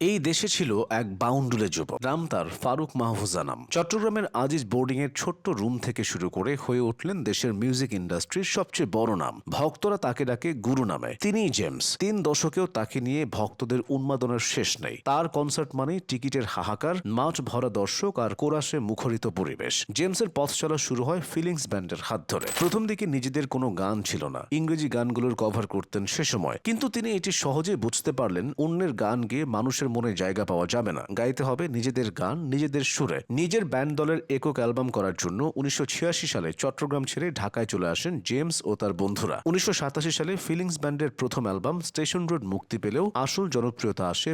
এই দেশে ছিল এক বাউন্ডুলে যুবক। নাম তার ফারুক মাহফুজা নাম চট্টগ্রামের আজিজ বোর্ডিং এর ছোট্ট রুম থেকে শুরু করে হয়ে উঠলেন দেশের মিউজিক ইন্ডাস্ট্রির সবচেয়ে বড় নাম। ভক্তরা তাকে ডাকে গুরু নামে। তিনিই জেমস। তিন দশকেও তাকে নিয়ে ভক্তদের উন্মাদনের শেষ নেই। তার কনসার্ট মানেই টিকিটের হাহাকার, মাঠ ভরা দর্শক আর কোরাসে মুখরিত পরিবেশ। জেমসের পথ চলা শুরু হয় ফিলিংস ব্যান্ডের হাত ধরে। প্রথম দিকে নিজেদের কোনো গান ছিল না। ইংরেজি গানগুলোর কভার করতেন সে সময়। কিন্তু তিনি এটি সহজে বুঝতে পারলেন, অন্যের গান গেয়ে মানুষের মনে জায়গা পাওয়া যাবে না। গাইতে হবে নিজেদের গান, নিজেদের সুরে। নিজের ব্যান্ড দলের একক অ্যালবাম করার জন্য উনিশশো ছিয়াশি সালে চট্টগ্রাম ছেড়ে ঢাকায় চলে আসেন জেমস ও তার বন্ধুরা। উনিশশো সাতাশি সালে ফিলিংস ব্যান্ডের প্রথম অ্যালবাম স্টেশন রোড মুক্তি পেলেও আসল জনপ্রিয়তা আসে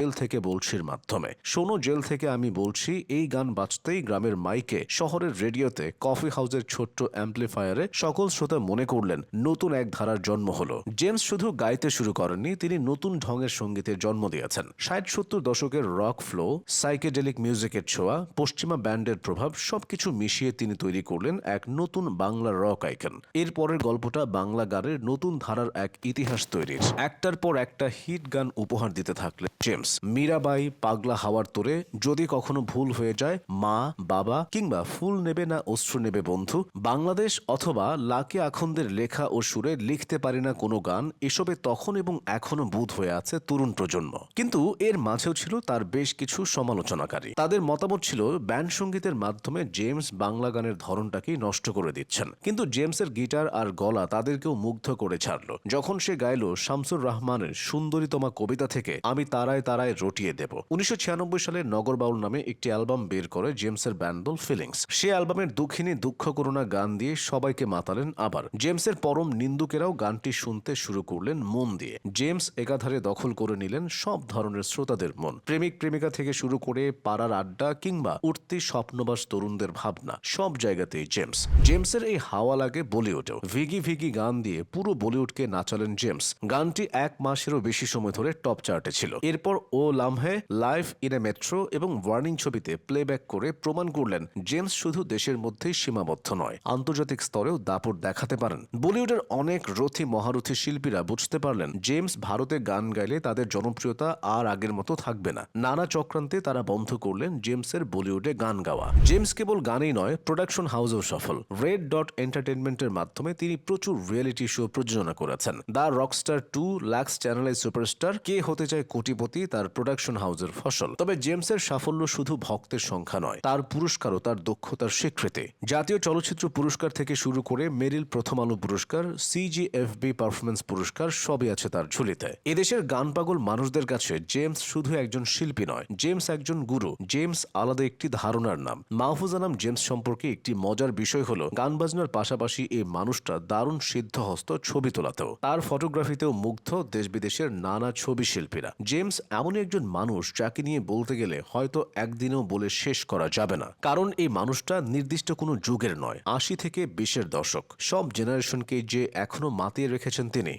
জেল থেকে বলছির মাধ্যমে। শোনো, জেল থেকে আমি বলছি, এই গান বাজতেই গ্রামের মাইকে শহরের রেডিওতে কফি হাউসের ছোট্ট অ্যাম্পলিফায়ারে সকল শ্রোতা মনে করলেন, নতুন এক ধারার জন্ম হলো। জেমস শুধু গাইতে শুরু করেননি, তিনি নতুন ঢঙের সঙ্গীতের জন্ম দিয়েছেন। ষাট সত্তর দশকের রক ফ্লো, সাইকেডেলিক মিউজিকের ছোঁয়া, পশ্চিমা ব্যান্ডের প্রভাব, সবকিছু মিশিয়ে তিনি তৈরি করলেন এক নতুন বাংলা রক আইকন। এরপরের গল্পটা বাংলা গানের নতুন ধারার এক ইতিহাস তৈরির। একটার পর একটা হিট গান উপহার দিতে থাকলেন জেমস। মীরাবাই পাগলা হাওয়ার তোরে যদি কখনো ভুল হয়ে যায়, মা, বাবা কিংবা ফুল নেবে না, অশ্রু নেবে বন্ধু, বাংলাদেশ অথবা লাকে আখন্দের লেখা ও সুরে লিখতে পারি না কোনো গান, এসবে তখন এবং এখনও বুধ হয়ে আছে তরুণ প্রজন্ম। কিন্তু এর মাঝেও ছিল তার বেশ কিছু সমালোচনাকারী। তাদের মতামত ছিল, ব্যান্ড সঙ্গীতের মাধ্যমে জেমস বাংলা গানের ধরনটাকেই নষ্ট করে দিচ্ছেন। কিন্তু জেমসের গিটার আর গলা তাদেরকেও মুগ্ধ করে ছাড়লো। যখন সে গাইল, শামসুর রহমানের সুন্দরীতমা কবিতা থেকে, আমি তারায় তারায় রটিয়ে দেব। উনিশশো ছিয়ানব্বই সালে নগর বাউল নামে একটি অ্যালবাম বের করে জেমসের ব্যান্ডল ফিলিংস। সে অ্যালবামের দুঃখিনী, দুঃখ করুণা গান দিয়ে সবাইকে মাতালেন আবার। জেমসের পরম নিন্দুকেরাও গানটি শুনতে শুরু করলেন মন দিয়ে। জেমস একাধারে দখল করে নিলেন সব ধরনের শ্রোতাদের মন। প্রেমিক, প্রেমিকা থেকে শুরু করে পাড়ার আড্ডা কিংবা উঠতি স্বপ্নবাস তরুণদের ভাবনা, সব জায়গাতেই জেমস। জেমসের এই হাওয়া লাগে বলিউডেও। ভিগি ভিগি গান দিয়ে পুরো বলিউডকে নাচালেন জেমস। গানটি এক মাসেরও বেশি সময় ধরে টপ চার্টে ছিল। এরপর ও Lamhe life in a metro এবং ওয়ার্নিং ছবিতে প্লেব্যাক করে প্রমাণ করলেন, জেমস শুধু দেশের মধ্যেই সীমাবদ্ধ নয়, আন্তর্জাতিক স্তরেও দাপট দেখাতে পারেন। বলিউডের অনেক রথী মহারথী শিল্পীরা বুঝতে পারলেন, জেমস ভারতে গান গাইলে তাদের জনপ্রিয়তা আর আগের মতো থাকবে না। নানা চক্রান্তে তারা বন্ধ করলেন জেমসের বলিউডে গান গাওয়া। জেমস কেবল গানেই নয় প্রোডাকশন হাউসেও সফল। রেড ডট এন্টারটেনমেন্টের মাধ্যমে তিনি প্রচুর রিয়েলিটি শো প্রযোজনা করেছেন। দ্য রকস্টার টু লাক্স চ্যানেলের সুপারস্টার কে হতে চায় কোটিপতি তার প্রোডাকশন হাউসের ফসল। তবে জেমসের সাফল্য শুধু ভক্তের সংখ্যা নয়, তার পুরস্কারও তার দক্ষতার স্বীকৃতি। জাতীয় চলচ্চিত্র পুরস্কার থেকে শুরু করে মেরিল প্রথম আলো পুরস্কার সিজিএফবি পারফরমেন্স পুরস্কার সবই আছে তার ঝুলিতে। এদেশের গান পাগল মানুষদের কাছে জেমস শুধু একজন শিল্পী নয়, জেমস একজন গুরু, জেমস আলাদা একটি ধারণার নাম। মাহফুজা নাম জেমস সম্পর্কে একটি মজার বিষয় হলো, গান বাজনার পাশাপাশি এই মানুষটা দারুণ সিদ্ধহস্ত ছবি তোলাতেও। তার ফটোগ্রাফিতেও মুগ্ধ দেশ বিদেশের নানা ছবি শিল্পীরা। জেমস এমনই একজন মানুষ যাকে নিয়ে বলতে গেলে হয়তো একদিনেও বলে শেষ করা যাবে না। কারণ এই মানুষটা নির্দিষ্ট কোনো যুগের নয়, আশি থেকে বিশের দশক। সব জেনারেশনকে যে এখনও মাতিয়ে রেখেছেন তিনি।